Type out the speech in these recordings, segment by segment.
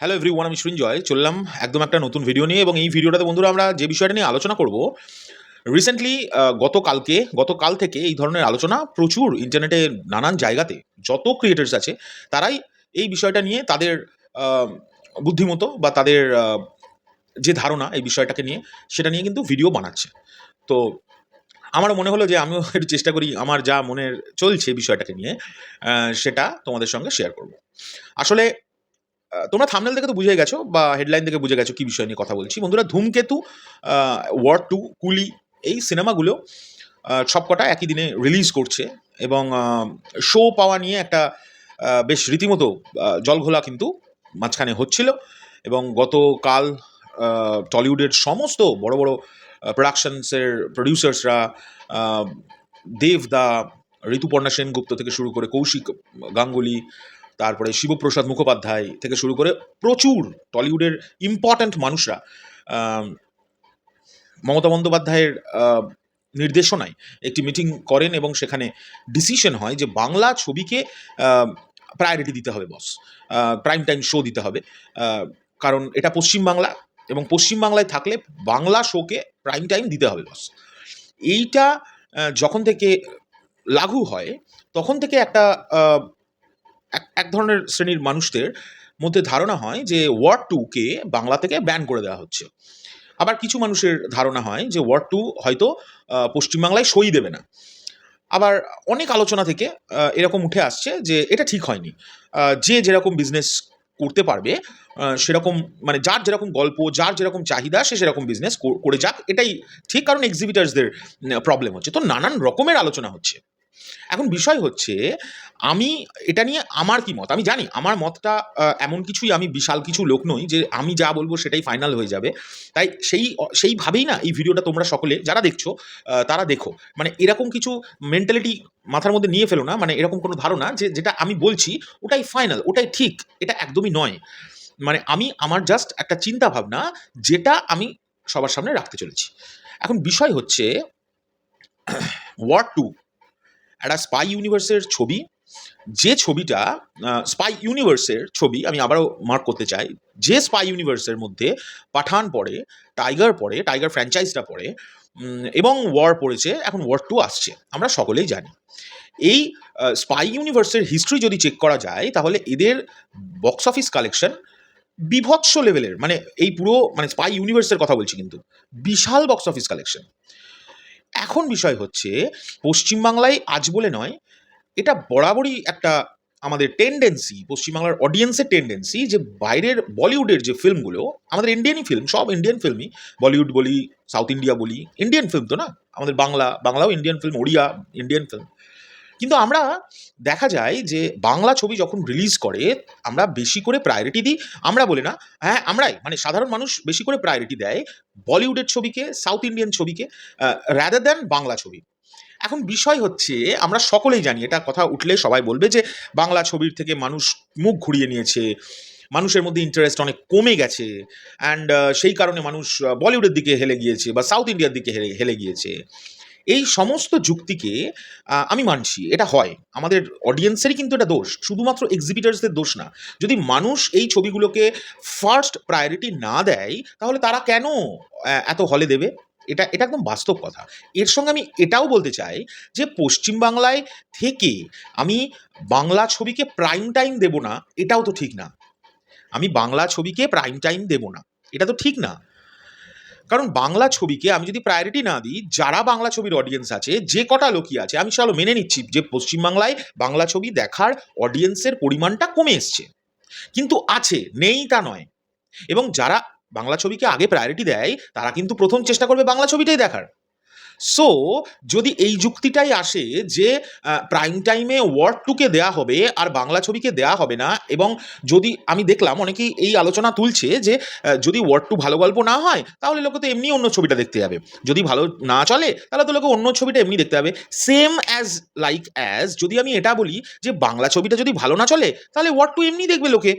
Hello everyone আমি সৃঞ্জয়। চললাম একদম একটা নতুন ভিডিও নিয়ে এবং এই ভিডিওটাতে বন্ধুরা আমরা যে বিষয়টা নিয়ে আলোচনা করব রিসেন্টলি গতকালকে, গতকাল থেকে এই ধরনের আলোচনা প্রচুর ইন্টারনেটে নানান জায়গাতে যত ক্রিয়েটার্স আছে, তারাই এই বিষয়টা নিয়ে তাদের বুদ্ধিমতো বা তাদের যে ধারণা এই বিষয়টাকে নিয়ে, সেটা নিয়ে কিন্তু ভিডিও বানাচ্ছে। তো আমার মনে হলো যে আমিও একটু চেষ্টা করি আমার যা মনের চলছে বিষয়টাকে নিয়ে সেটা তোমাদের সঙ্গে শেয়ার করব। আসলে তোমরা থামনেল দেখে তো বুঝে গেছো বা হেডলাইন থেকে বুঝে গেছো কি বিষয় নিয়ে কথা বলছি। বন্ধুরা, ধূমকেতু ওয়ার টু কুলি, এই সিনেমাগুলো সবকটা একই দিনে রিলিজ করছে এবং শো পাওয়া নিয়ে একটা বেশ রীতিমতো জলঘোলা কিন্তু মাঝখানে হচ্ছিল এবং গতকাল টলিউডের সমস্ত বড় বড় প্রোডাকশনসের প্রডিউসার্সরা দেব দা, ঋতুপর্ণা সেনগুপ্ত থেকে শুরু করে কৌশিক গাঙ্গুলি তারপরে শিবপ্রসাদ মুখোপাধ্যায় থেকে শুরু করে প্রচুর টলিউডের ইম্পর্ট্যান্ট মানুষরা মমতা বন্দ্যোপাধ্যায়ের নির্দেশনায় একটি মিটিং করেন এবং সেখানে ডিসিশন হয় যে বাংলা ছবিকে প্রায়োরিটি দিতে হবে বস প্রাইম টাইম শো দিতে হবে কারণ এটা পশ্চিমবাংলা এবং পশ্চিমবাংলায় থাকলে বাংলা শোকে প্রাইম টাইম দিতে হবে বস এইটা যখন থেকে লাগু হয়, তখন থেকে একটা এক এক ধরনের শ্রেণির মানুষদের মধ্যে ধারণা হয় যে ওয়ার্ড টুকে বাংলা থেকে ব্যান করে দেওয়া হচ্ছে। আবার কিছু মানুষের ধারণা হয় যে ওয়ার্ড টু হয়তো পশ্চিমবাংলায় সই দেবে না। আবার অনেক আলোচনা থেকে এরকম উঠে আসছে যে এটা ঠিক হয়নি। যে যেরকম বিজনেস করতে পারবে সেরকম মানে যার যেরকম গল্প, যার যেরকম চাহিদা, সে সেরকম বিজনেস করে যাক। এটাই ঠিক, কারণ এক্সিবিটার্সদের প্রবলেম হচ্ছে। তো নানান রকমের আলোচনা হচ্ছে। এখন বিষয় হচ্ছে, আমি এটা নিয়ে আমার কি মত? আমি জানি আমার মতটা এমন কিছুই আমি বিশাল কিছু লোক নই যে আমি যা বলব সেটাই ফাইনাল হয়ে যাবে। তাই সেই, সেইভাবেই না এই ভিডিওটা তোমরা সকলে যারা দেখছ তারা দেখো। মানে এরকম কিছু মেন্টালিটি মাথার মধ্যে নিয়ে ফেলো না মানে এরকম কোনো ধারণা যে, যেটা আমি বলছি ওটাই ফাইনাল ওটাই ঠিক, এটা একদমই নয়। মানে আমি, আমার জাস্ট একটা চিন্তা ভাবনা যেটা আমি সবার সামনে রাখতে চলেছি। এখন বিষয় হচ্ছে ওয়ার্ড টু একটা স্পাই ইউনিভার্সের ছবি। যে ছবিটা স্পাই ইউনিভার্সের ছবি, আমি আবারও মার্ক করতে চাই। যে স্পাই ইউনিভার্সের মধ্যে পাঠান পড়ে টাইগার পড়ে টাইগার ফ্র্যাঞ্চাইজটা পড়ে এবং ওয়ার পড়েছে, এখন ওয়ার টু আসছে। আমরা সকলেই জানি। এই স্পাই ইউনিভার্সের হিস্ট্রি যদি চেক করা যায়, তাহলে এদের বক্স অফিস কালেকশন বিভৎস লেভেলের মানে এই পুরো মানে স্পাই ইউনিভার্সের কথা বলছি কিন্তু, বিশাল বক্স অফিস কালেকশন এখন বিষয় হচ্ছে, পশ্চিমবাংলায় আজ বলে নয়, এটা বরাবরই একটা আমাদের টেন্ডেন্সি পশ্চিমবাংলার অডিয়েন্সের টেন্ডেন্সি যে বাইরের বলিউডের যে ফিল্মগুলো আমাদের ইন্ডিয়ানই ফিল্ম সব ইন্ডিয়ান ফিল্মই বলিউড বলি সাউথ ইন্ডিয়া বলি ইন্ডিয়ান ফিল্ম তো না? আমাদের বাংলা, বাংলাও Indian film Odia Indian film কিন্তু আমরা দেখা যায় যে বাংলা ছবি যখন রিলিজ করে, আমরা বেশি করে প্রায়োরিটি দিই। আমরা বলি না হ্যাঁ আমরাই মানে সাধারণ মানুষ বেশি করে প্রায়োরিটি দেয় বলিউডের ছবিকে সাউথ ইন্ডিয়ান ছবিকে রাদার দ্যান বাংলা ছবি। এখন বিষয় হচ্ছে, আমরা সকলেই জানি, এটা কথা উঠলে সবাই বলবে যে বাংলা ছবির থেকে মানুষ মুখ ঘুরিয়ে নিয়েছে, মানুষের মধ্যে ইন্টারেস্ট অনেক কমে গেছে অ্যান্ড সেই কারণে মানুষ বলিউডের দিকে হেলে গিয়েছে বা সাউথ ইন্ডিয়ার দিকে হেলে হেলে গিয়েছে। এই সমস্ত যুক্তিকে আমি মানছি, এটা হয়। আমাদের অডিয়েন্সেরই কিন্তু এটা দোষ, শুধুমাত্র এক্সিবিটার্সদের দোষ না। যদি মানুষ এই ছবিগুলোকে ফার্স্ট প্রায়োরিটি না দেয়, তাহলে তারা কেন এত হলে দেবে? এটা এটা একদম বাস্তব কথা। এর সঙ্গে আমি এটাও বলতে চাই যে, পশ্চিমবাংলায় থেকে আমি বাংলা ছবিকে প্রাইম টাইম দেব না, এটাও তো ঠিক না। আমি বাংলা ছবিকে প্রাইম টাইম দেব না, এটা তো ঠিক না। কারণ বাংলা ছবিকে আমি যদি প্রায়োরিটি না দিই, যারা বাংলা ছবির অডিয়েন্স আছে, যে কটা লোকই আছে, আমি চলো মেনে নিচ্ছি যে পশ্চিমবাংলায় বাংলা ছবি দেখার অডিয়েন্সের পরিমাণটা কমে এসছে। কিন্তু আছে, নেই তা নয়। এবং যারা বাংলা ছবিকে আগে প্রায়োরিটি দেয়, তারা কিন্তু প্রথম চেষ্টা করবে বাংলা ছবিটাই দেখার। সো যদি এই যুক্তিটাই আসে যে প্রাইম টাইমে ওয়ার্ড টুকে দেয়া হবে আর বাংলা ছবিকে দেয়া হবে না, এবং যদি আমি দেখলাম অনেকেই এই আলোচনা তুলছে যে যদি ওয়ার্ড টু ভালো গল্প না হয়, তাহলে লোকে তো এমনি অন্য ছবিটা দেখতে যাবে। যদি ভালো না চলে, তাহলে তো লোকে অন্য ছবিটা এমনি দেখতে যাবে। সেম অ্যাজ লাইক অ্যাজ যদি আমি এটা বলি যে, বাংলা ছবিটা যদি ভালো না চলে, তাহলে ওয়ার্ড টু এমনি দেখবে লোকে।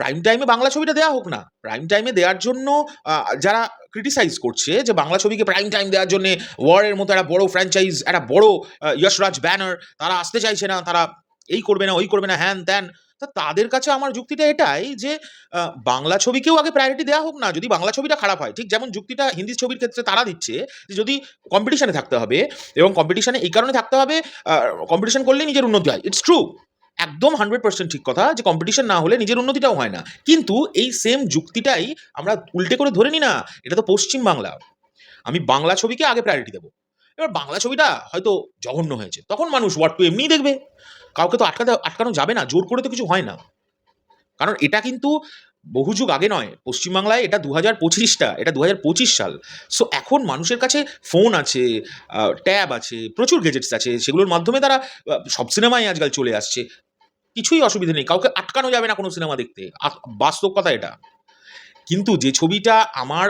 প্রাইম টাইমে বাংলা ছবিটা দেওয়া হোক না প্রাইম টাইমে দেওয়ার জন্য যারা ক্রিটিসাইজ করছে যে বাংলা ছবিকে প্রাইম টাইম দেওয়ার জন্য ওয়ারের মতো একটা বড় ফ্র্যাঞ্চাইজ একটা বড় আহ, যশরাজ ব্যানার তারা আসতে চাইছে না তারা এই করবে না ওই করবে না হ্যান ত্যান তা তাদের কাছে আমার যুক্তিটা এটাই যে বাংলা ছবিকেও আগে প্রায়োরিটি দেওয়া হোক না। যদি বাংলা ছবিটা খারাপ হয়, ঠিক যেমন যুক্তিটা হিন্দি ছবির ক্ষেত্রে তারা দিচ্ছে যে যদি কম্পিটিশনে থাকতে হবে এবং কম্পিটিশনে এই কারণে থাকতে হবে কম্পিটিশন করলেই নিজের উন্নতি হয়। It's true. একদম 100% ঠিক কথা যে কম্পিটিশন না হলে নিজের উন্নতিটাও হয় না। কিন্তু এই সেম যুক্তিটাই আমরা উল্টে করে ধরে নিই না, এটা তো পশ্চিম বাংলা। আমি বাংলা ছবিকে আগে প্রায়োরিটি দেবো এবার বাংলা ছবিটা হয়তো জঘন্য হয়েছে। তখন মানুষ ওয়ার্ড টু এমনিই দেখবে। কাউকে তো আটকাতে আটকানো যাবে না। জোর করে তো কিছু হয় না। কারণ এটা কিন্তু বহু যুগ আগে নয়। পশ্চিমবাংলায় এটা দু হাজার পঁচিশটা এটা ২০২৫ সাল। সো এখন মানুষের কাছে ফোন আছে, ট্যাব আছে, প্রচুর গেজেটস আছে। সেগুলোর মাধ্যমে তারা সব সিনেমাই আজকাল চলে আসছে। কিছুই অসুবিধা নেই। কাউকে আটকানো যাবে না কোনো সিনেমা দেখতে। বাস্তব কথা এটা। কিন্তু যে ছবিটা আমার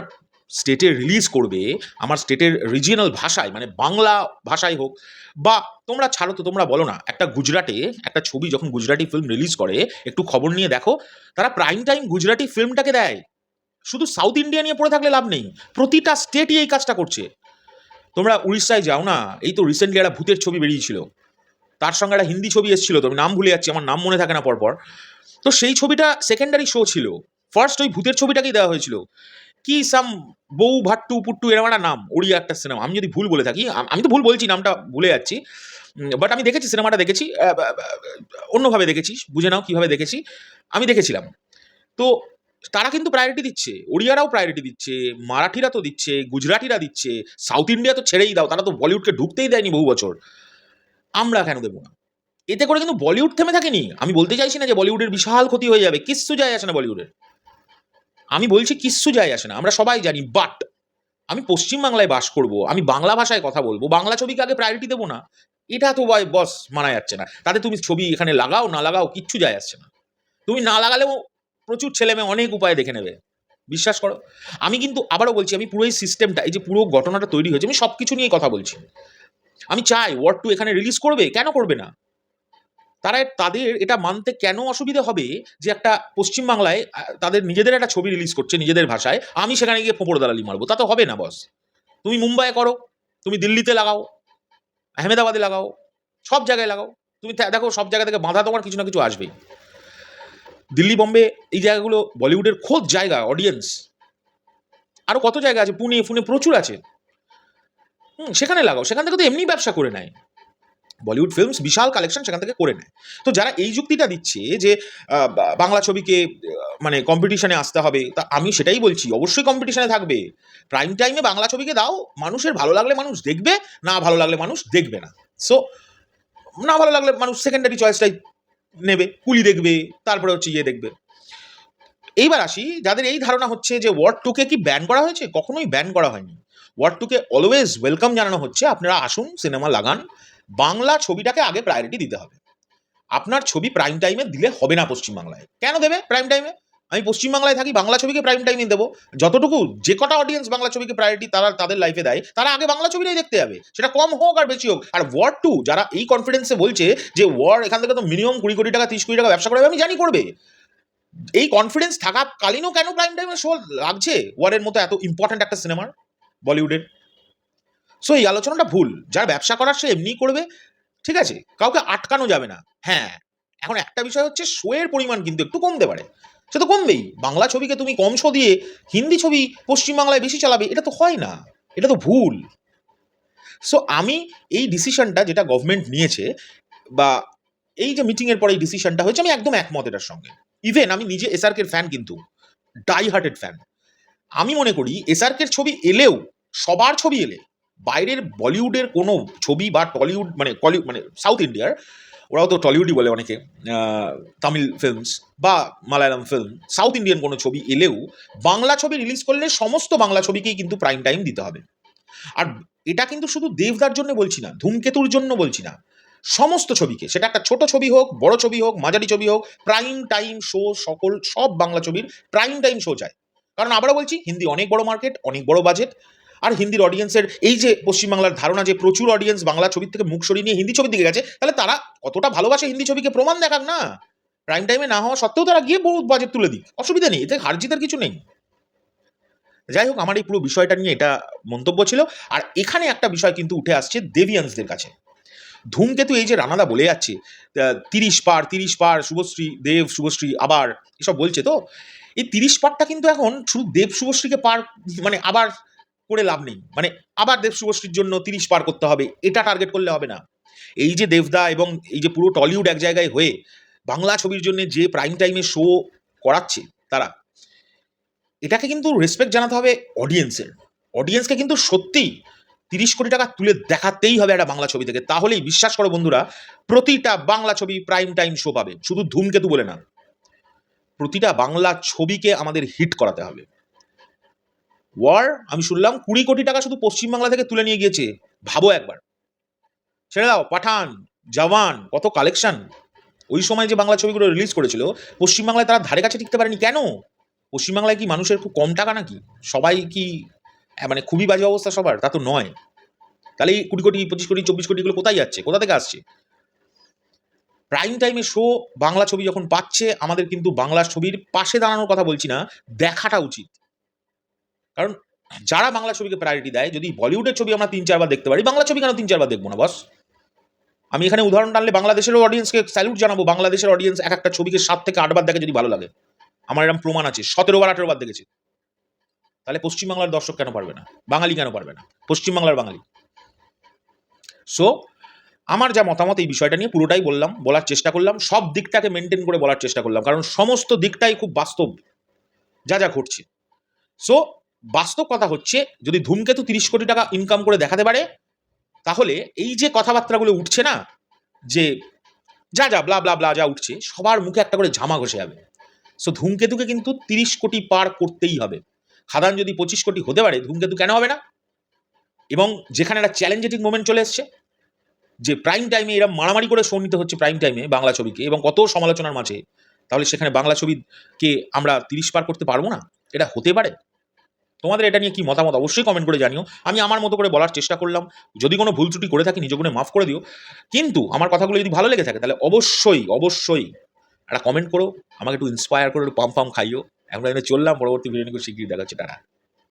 স্টেটে রিলিজ করবে, আমার স্টেটের রিজিওনাল ভাষায় মানে বাংলা ভাষায় হোক বা তোমরা ছাড়ো তো তোমরা বলো না, একটা গুজরাটে একটা ছবি যখন গুজরাটি ফিল্ম রিলিজ করে, একটু খবর নিয়ে দেখো, তারা প্রাইম টাইম গুজরাটি ফিল্মটাকে দেয়। শুধু সাউথ ইন্ডিয়া নিয়ে পড়ে থাকলে লাভ নেই। প্রতিটা স্টেটই এই কাজটা করছে। তোমরা উড়িষ্যায় যাও না, এই তো রিসেন্টলি একটা ভূতের ছবি বেরিয়েছিল। তার সঙ্গে একটা হিন্দি ছবি এসেছিল তো আমি নাম ভুলে যাচ্ছি, আমার নাম মনে থাকে না পরপর। তো সেই ছবিটা সেকেন্ডারি শো ছিল। ফার্স্ট ওই ভূতের ছবিটাকেই দেওয়া হয়েছিল। কি সাম বউ ভাট্টু পুট্টু এরকম একটা নাম, ওড়িয়া একটা সিনেমা। আমি যদি ভুল বলে থাকি, আমি তো ভুল বলছি নামটা ভুলে যাচ্ছি। বাট আমি দেখেছি সিনেমাটা দেখেছি। অন্যভাবে দেখেছি। বুঝে নাও কীভাবে দেখেছি। আমি দেখেছিলাম। তো তারা কিন্তু প্রায়োরিটি দিচ্ছে। ওড়িয়ারাও প্রায়োরিটি দিচ্ছে, মারাঠিরা তো দিচ্ছে, গুজরাটিরা দিচ্ছে, সাউথ ইন্ডিয়া তো ছেড়েই দাও। তারা তো বলিউডকে ঢুকতেই দেয়নি বহু বছর। আমরা কেন দেবো না? এতে করে কিন্তু বলিউড থেমে থাকেনি। আমি বলতে চাইছি না যে বলিউডের বিশাল ক্ষতি হয়ে যাবে। কিচ্ছু যায় আসে না বলিউডের। আমি বলছি কিচ্ছু যায় আসে না। আমরা সবাই জানি। বাট আমি পশ্চিম বাংলায় বাস করব। আমি বাংলা ভাষায় কথা বলব, বাংলা ছবিকে আগে প্রায়োরিটি দেবো না। এটা তো বস মানা যাচ্ছে না। তাতে তুমি ছবি এখানে লাগাও, না লাগাও, কিচ্ছু যায় আসছে না। তুমি না লাগালেও প্রচুর ছেলেমেয়ে অনেক উপায় দেখে নেবে। বিশ্বাস করো। আমি কিন্তু আবারও বলছি, আমি পুরো এই সিস্টেমটা এই যে পুরো ঘটনাটা তৈরি হয়েছে, আমি সব কিছু নিয়ে কথা বলছি। আমি চাই ওয়ার্ড টু এখানে রিলিজ করবে। কেন করবে না? তারা তাদের এটা মানতে কেন অসুবিধা হবে যে একটা পশ্চিম বাংলায় তাদের নিজেদের একটা ছবি রিলিজ করছে নিজেদের ভাষায়। আমি সেখানে গিয়ে ফোঁপড় দালালি মারবো তা তো হবে না বস। তুমি মুম্বাইয়ে করো, তুমি দিল্লিতে লাগাও, আহমেদাবাদে লাগাও, সব জায়গায় লাগাও। তুমি দেখো সব জায়গা থেকে বাঁধা তোমার কিছু না কিছু আসবেই। দিল্লি, বোম্বে এই জায়গাগুলো বলিউডের খোঁজ জায়গা অডিয়েন্স। আরও কত জায়গা আছে পুনে, ফুনে প্রচুর আছে। হুম, সেখানে লাগাও। সেখান থেকে তো এমনিই ব্যবসা করে নেয়। বলিউড ফিল্মস বিশাল কালেকশন সেখান থেকে করে নেয়। তো যারা এই যুক্তিটা দিচ্ছে যে বাংলা ছবিকে মানে কম্পিটিশনে আসতে হবে, তা আমি সেটাই বলছি। অবশ্যই কম্পিটিশনে থাকবে। প্রাইম টাইমে বাংলা ছবিকে দাও। মানুষের ভালো লাগলে মানুষ দেখবে, না ভালো লাগলে মানুষ দেখবে না। সো না ভালো লাগলে মানুষ সেকেন্ডারি চয়েসটাই নেবে। কুলি দেখবে, তারপরে হচ্ছে ইয়ে দেখবে। এইবার আসি যাদের এই ধারণা হচ্ছে যে ওয়ার্ড 2 কে ব্যান করা হয়েছে? কখনোই ব্যান করা হয়নি। ওয়ার্ড 2 কে অলওয়েজ ওয়েলকাম জানানো হচ্ছে। আপনারা আসুন, সিনেমা লাগান। বাংলা ছবিটাকে আগে প্রায়োরিটি দিতে হবে। আপনার ছবি প্রাইম টাইমে দিলে হবে না পশ্চিম বাংলায়। কেন দেবে প্রাইম টাইমে? আমি পশ্চিম বাংলায় থাকি, বাংলা ছবিকে প্রাইম টাইমে দেবো যতটুকু যে কটা অডিয়েন্স বাংলা ছবিকে প্রায়োরিটি তারা তাদের লাইফে দেয়, তারা আগে বাংলা ছবিটাই দেখতে যাবে। সেটা কম হোক আর বেশি হোক। আর ওয়ার্ড টু যারা এই কনফিডেন্সে বলছে যে ওয়ার এখান থেকে তো মিনিমাম ২০ কোটি টাকা ৩০ কোটি টাকা ব্যবসা করবে, আমি জানি করবে। এই কনফিডেন্স থাকাকালীনও কেন প্রাইম টাইমে শো লাগছে? ওয়ারের মতো এত ইম্পোর্টেন্ট একটা সিনেমার বলিউডের। সো এই আলোচনাটা ভুল। যার ব্যবসা করার সে এমনিই করবে। ঠিক আছে? কাউকে আটকানো যাবে না। হ্যাঁ, এখন একটা বিষয় হচ্ছে শো এর পরিমাণ কিন্তু একটু কমতে পারে। সে তো কমবেই। বাংলা ছবিকে তুমি কম শো দিয়ে হিন্দি ছবি পশ্চিম বাংলায় বেশি চালাবে, এটা তো হয় না। এটা তো ভুল। সো আমি এই ডিসিশনটা যেটা গভর্নমেন্ট নিয়েছে বা এই যে মিটিং এর পরে এই ডিসিশনটা হয়েছে আমি একদম একমত এটার সঙ্গে। ইভেন আমি নিজে এসআরকের ফ্যান কিন্তু। Die hearted fan. আমি মনে করি এসআরকের ছবি এলেও সবার ছবি এলে বাইরের বলিউডের কোনো ছবি বা টলিউড মানে কলি মানে সাউথ ইন্ডিয়ার ওরাও তো টলিউডই বলে অনেকে। তামিল ফিল্মস বা মালায়ালাম ফিল্ম, সাউথ ইন্ডিয়ান কোনো ছবি এলেও বাংলা ছবি রিলিজ করলে সমস্ত বাংলা ছবিকেই কিন্তু প্রাইম টাইম দিতে হবে। আর এটা কিন্তু শুধু দেবদার জন্য বলছি না, ধূমকেতুর জন্য বলছি না। সমস্ত ছবিকে সেটা একটা ছোট ছবি হোক, বড় ছবি হোক, মাঝারি ছবি হোক, প্রাইম টাইম শো সকল সব বাংলা ছবির প্রাইম টাইম শো চাই। কারণ আবারও বলছি হিন্দি অনেক বড় মার্কেট, অনেক বড় বাজেট। আর হিন্দির অডিয়েন্সের এই যে পশ্চিমবাংলার ধারণা যে প্রচুর অডিয়েন্স বাংলা ছবির থেকে মুখ সরিয়ে নিয়ে হিন্দি ছবির দিকে গেছে, তাহলে তারা কতটা ভালোবাসে হিন্দি ছবিকে প্রমাণ দেখাক না। প্রাইম টাইমে না হওয়া সত্ত্বেও তারা গিয়ে বহু বাজেট তুলে দিক। অসুবিধা নেই। এতে হার জিতের কিছু নেই। যাই হোক আমার এই পুরো বিষয়টা নিয়ে এটা মন্তব্য ছিল। আর এখানে একটা বিষয় কিন্তু উঠে আসছে দেবিয়ানসদের কাছে। ধূমকেতু এই যে রানাদা বলে যাচ্ছে তিরিশ পার তিরিশ পার, শুভশ্রী, দেব, শুভশ্রী, আবার এসব বলছে তো, এই তিরিশ পারটা কিন্তু এখন শুধু দেব, শুভশ্রীকে পার মানে আবার করে লাভ নেই মানে আবার দেব, শুভশ্রীর জন্য তিরিশ পার করতে হবে, এটা টার্গেট করলে হবে না। এই যে দেবদা এবং এই যে পুরো টলিউড এক জায়গায় হয়ে বাংলা ছবির জন্য যে প্রাইম টাইমে শো করাচ্ছে তারা, এটাকে কিন্তু রেসপেক্ট জানাতে হবে অডিয়েন্সের অডিয়েন্সকে কিন্তু সত্যি তিরিশ কোটি টাকা তুলে দেখাতেই হবে একটা বাংলা ছবি থেকে। তাহলেই, বিশ্বাস করো বন্ধুরা, প্রতিটা বাংলা ছবি প্রাইম টাইম শো পাবে। শুধু ধূমকেতু বলে না, প্রতিটা বাংলা ছবিকে আমাদের হিট করাতে হবে। ওয়ার আমি শুনলাম কুড়ি কোটি টাকা শুধু পশ্চিমবাংলা থেকে তুলে নিয়ে গিয়েছে। ভাবো একবার। ছেড়ে দাও, পাঠান, জওয়ান, কত কালেকশন ওই সময় যে বাংলা ছবিগুলো রিলিজ করেছিল, পশ্চিমবাংলায় তারা ধারে কাছে টিকতে পারেনি। কেন? পশ্চিমবাংলায় কি মানুষের খুব কম টাকা নাকি? সবাই কি মানে খুবই বাজে অবস্থা সবার, তা তো নয়। তাহলে এই কুড়ি কোটি, পঁচিশ কোটি, চব্বিশ কোটিগুলো কোথায় যাচ্ছে? কোথা থেকে আসছে? প্রাইম টাইমে শো বাংলা ছবি যখন পাচ্ছে, আমাদের কিন্তু বাংলা ছবির পাশে দাঁড়ানোর কথা বলছি না, দেখাটা উচিত। কারণ যারা বাংলা ছবিকে প্রায়োরিটি দেয়, যদি বলিউডের ছবি আমরা তিন, চারবার দেখতে পারি, বাংলা ছবি কেন তিন, চারবার দেখব না, বস? আমি এখানে উদাহরণ টানলে বাংলাদেশেরও অডিয়েন্সকে স্যালুট জানাব, বাংলাদেশের অডিয়েন্স এক একটা ছবিকে সাত থেকে আটবার দেখে যদি ভালো লাগে। আমার এরকম প্রমাণ আছে, সতেরো বার, আঠেরো বার দেখেছে। তাহলে পশ্চিমবাংলার দর্শক কেন পারবে না? বাঙালি কেন পারবে না? পশ্চিমবাংলার বাঙালি। সো আমার যা মতামত এই বিষয়টা নিয়ে পুরোটাই বললাম, বলার চেষ্টা করলাম, সব দিকটাকে মেনটেন করে বলার চেষ্টা করলাম, কারণ সমস্ত দিকটাই খুব বাস্তব, যা যা ঘটছে। সো বাস্তব কথা হচ্ছে, যদি ধূমকেতু তিরিশ কোটি টাকা ইনকাম করে দেখাতে পারে, তাহলে এই যে কথাবার্তাগুলো উঠছে না, যে যা যা ব্লা ব্লা ব্লা যা উঠছে, সবার মুখে একটা করে ঝামা ঘষে যাবে। সো ধূমকেতুকে কিন্তু তিরিশ কোটি পার করতেই হবে। খাদান যদি পঁচিশ কোটি হতে পারে, ধূমকেতু কেন হবে না? এবং যেখানে একটা চ্যালেঞ্জেটিং মোমেন্ট চলে এসছে, যে প্রাইম টাইমে এরা মারামারি করে শো নিতে হচ্ছে প্রাইম টাইমে বাংলা ছবিকে এবং কত সমালোচনার মাঝে, তাহলে সেখানে বাংলা ছবিকে আমরা তিরিশ পার করতে পারব না? এটা হতে পারে। তোমাদের এটা নিয়ে কি মতামত অবশ্যই কমেন্ট করে জানিও। আমি আমার মতো করে বলার চেষ্টা করলাম। যদি কোনো ভুল ত্রুটি করে থাকি নিজ গুণে মাফ করে দিও। কিন্তু আমার কথাগুলো যদি ভালো লেগে থাকে, তাহলে অবশ্যই অবশ্যই একটা কমেন্ট করো, আমাকে একটু ইন্সপায়ার করে একটু পাম্প পাম্প খাইও। এখন এখানে চললাম পরবর্তী ভিডিও নিয়ে দেখা দেখাচ্ছে টাটা।